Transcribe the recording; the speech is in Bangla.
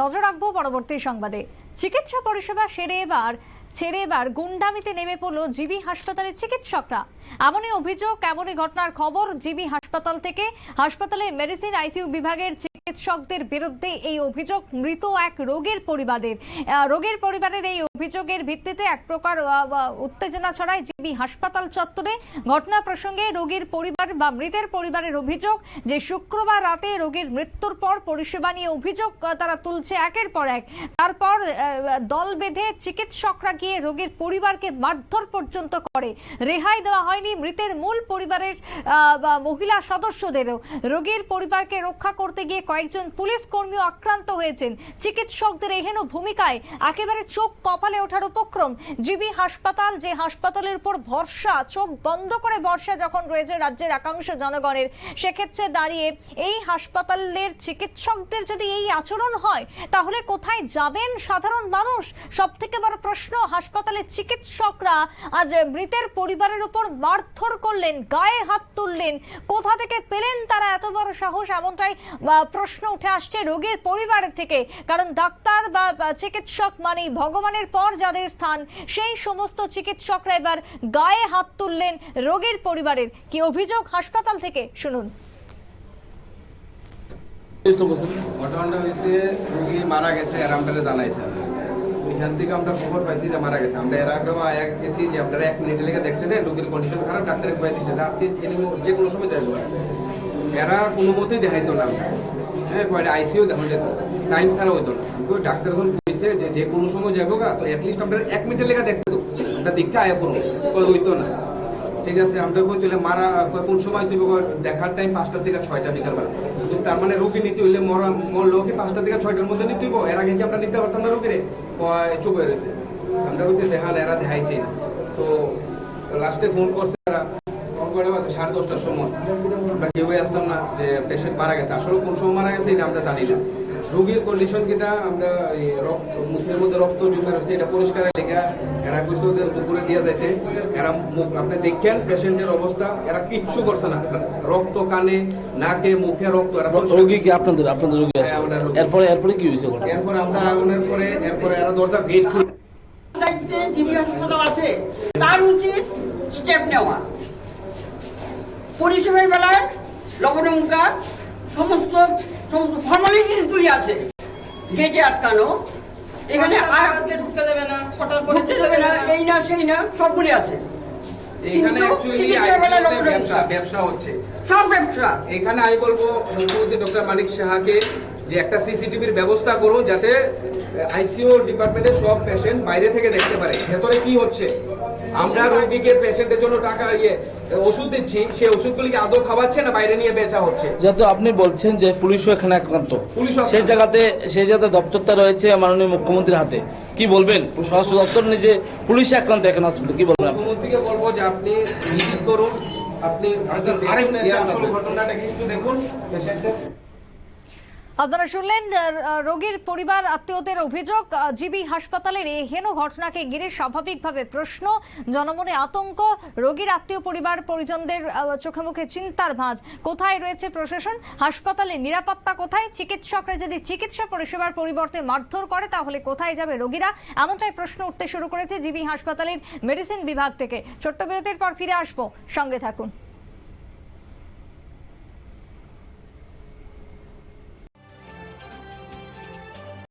নজর রাখব পরবর্তী সংবাদে। চিকিৎসা পরিষেবা সেরে এবার, ছেড়ে এবার গুন্ডামিতে নেমে পড়ল জিবি হাসপাতালের চিকিৎসকরা। এমনই অভিযোগ, এমনই ঘটনার খবর জিবি হাসপাতাল থেকে। হাসপাতালের মেডিসিন আইসিইউ বিভাগের চিকিৎসকদের বিরুদ্ধে এই অভিযোগ, মৃত এক রোগের পরিবারের রোগের রোগীর পরিবারের এই অভিযোগের ভিত্তিতে এক প্রকার উত্তেজনা ছড়ায় জিবি হাসপাতাল চত্বরে। ঘটনা প্রসঙ্গে রোগীর পরিবার বা মৃতের পরিবারের অভিযোগ যে, শুক্রবার রাতে রোগীর মৃত্যুর পর পরিষেবা নিয়ে অভিযোগ তারা তুলছে একের পর এক। তারপর দল বেঁধে চিকিৎসকরা গিয়ে রোগীর পরিবারকে মারধর পর্যন্ত করে। রেহাই দেওয়া হয়নি মৃতের মূল পরিবারের মহিলা সদস্যদেরও। রোগীর পরিবারকে রক্ষা করতে গিয়ে কয়েকজন পুলিশ কর্মীও আক্রান্ত হয়েছেন। চিকিৎসকদের এহেন ভূমিকায় একেবারে চোখ কপালে ওঠার উপক্রম। জিবি হাসপাতাল, যে হাসপাতালের উপর ভরসা, চোখ বন্ধ করে ভরসা যখন রয়েছে রাজ্যের একাংশ জনগণের, সেক্ষেত্রে দাঁড়িয়ে এই হাসপাতালের চিকিৎসকদের যদি এই আচরণ হয়, তাহলে কোথায় যাবেন সাধারণ মানুষ? সব থেকে বড় প্রশ্ন হাসপাতালের চিকিৎসকরা আজ মৃতের পরিবারের উপর মারধর করলেন, গায়ে হাত তুললেন, কোথা থেকে পেলেন তারা এত বড় সাহস? এমনটাই প্রশ্ন উঠে আসছে রোগীর পরিবারের থেকে। কারণ ডাক্তার বা চিকিৎসক মানেই ভগবানের পর যাদের স্থান। সেই সমস্ত চিকিৎসকরা এবার গায়ে হাত তুললেন রোগীর পরিবারের। কি অভিযোগ হাসপাতাল থেকে? শুনুন। যে কোনো সময় এরা কোনো মতেই দেখাইতো না। হ্যাঁ কয়টা আইসিও দেখা যেত। টাইম ছাড়া হইতো না। ডাক্তার যখন বলছে যে যে কোনো সময় যাব গা, তো অ্যাটলিস্ট আমরা এক মিনিটের লেগে দেখতে তো। আমরা দিকটা আয়া করুন হইতো না। ঠিক আছে, আমরা কই তুলে মারা কোন সময় তুই দেখার টাইম পাঁচটা থেকে ছয়টা বিকালবেলা। কিন্তু তার মানে রুগী নিতে হইলে মরা মরলো কি পাঁচটা থেকে ছয়টার মধ্যে নিতে হইব? এর আগে কি আমরা নিতে পারতাম না রুগীরে? চুপ হয়ে রয়েছে। আমরা বলছি দেখান এরা দেখাইছে না। তো লাস্টে ফোন করছে, এরা করে আছে সাড়ে দশটার সময়। আমরা কেউই আসতাম না যে পেশেন্ট মারা গেছে। আসলে কোন সময় মারা গেছে এটা আমরা জানি না। রোগীর কন্ডিশন কিটা আমরা রক্ত মুখের মধ্যে রক্ত জমে রয়েছে এটা পরিষ্কার লেখা এরা কিছু দুপুরে দিয়ে যাইতে এরা মুখ আপনি দেখেন পেশেন্টের অবস্থা এরা কিচ্ছু করছে না। রক্ত কানে নাকে মুখে রক্ত রোগী কি আপনাদের আপনাদের রোগী আছে? হ্যাঁ। এরপরে এরপরে কি হয়েছে এরপরে আমরা আগুনের পরে এরপরে এরা দরজা গেট খুলে আছে তার উচিত স্টেপ নেওয়া। পরিষেবার বেলায় লবণঙ্কা সমস্ত সমস্ত ফর্মালিটিসগুলি আছে। গেটে আটকানো। এখানে ঢুকতে দেবে না ঢুকতে দেবে না এই না সেই না সবগুলি আছে। এখানে কিন্তু অ্যাকচুয়ালি চিকিৎসার বেলায় ব্যবসা লবণঙ্কা ব্যবসা হচ্ছে। সব ব্যবসা। এখানে আমি বলব মুখ্যমন্ত্রী ডক্টর মানিক সাহাকে যে একটা সিসিটিভির ব্যবস্থা করুন যাতে আইসিইউ ডিপার্টমেন্টের সব পেশেন্ট বাইরে থেকে দেখতে পারে। ভেতরে কি হচ্ছে? আমরা রোগীকে পেশেন্টের জন্য টাকা ইয়ে ওষুধ দিচ্ছি সেই ওষুধগুলিকে আদৌ খাওয়াচ্ছে না বাইরে নিয়ে বেচা হচ্ছে? যেহেতু আপনি বলছেন যে পুলিশও এখানে আক্রান্ত পুলিশ সেই জায়গাতে সেই জায়গাতে দপ্তরটা রয়েছে মাননীয় মুখ্যমন্ত্রীর হাতে। কি বলবেন? স্বরাষ্ট্র দপ্তর নিজে পুলিশ আক্রান্ত এখানে হসপিটাল কি বলবেন মুখ্যমন্ত্রীকে বলব যে আপনি ভিজিট করুন আপনি দেখুন এসে আসল দেখুন পেশেন্টের আপনারা শুনলেন রোগীর পরিবার, আত্মীয়দের অভিযোগ জিবি হাসপাতালের এই হেন ঘটনাকে ঘিরে স্বাভাবিকভাবে প্রশ্ন, জনমনে আতঙ্ক, রোগীর আত্মীয় পরিবার, পরিজনদের চোখে মুখে চিন্তার ভাঁজ। কোথায় রয়েছে প্রশাসন? হাসপাতালে নিরাপত্তা কোথায়? চিকিৎসকরা যদি চিকিৎসা পরিষেবার পরিবর্তে মারধর করে, তাহলে কোথায় যাবে রোগীরা? এমনটাই প্রশ্ন উঠতে শুরু করেছে জিবি হাসপাতালের মেডিসিন বিভাগ থেকে। ছোট্ট বিরতির পর ফিরে আসব। সঙ্গে থাকুন।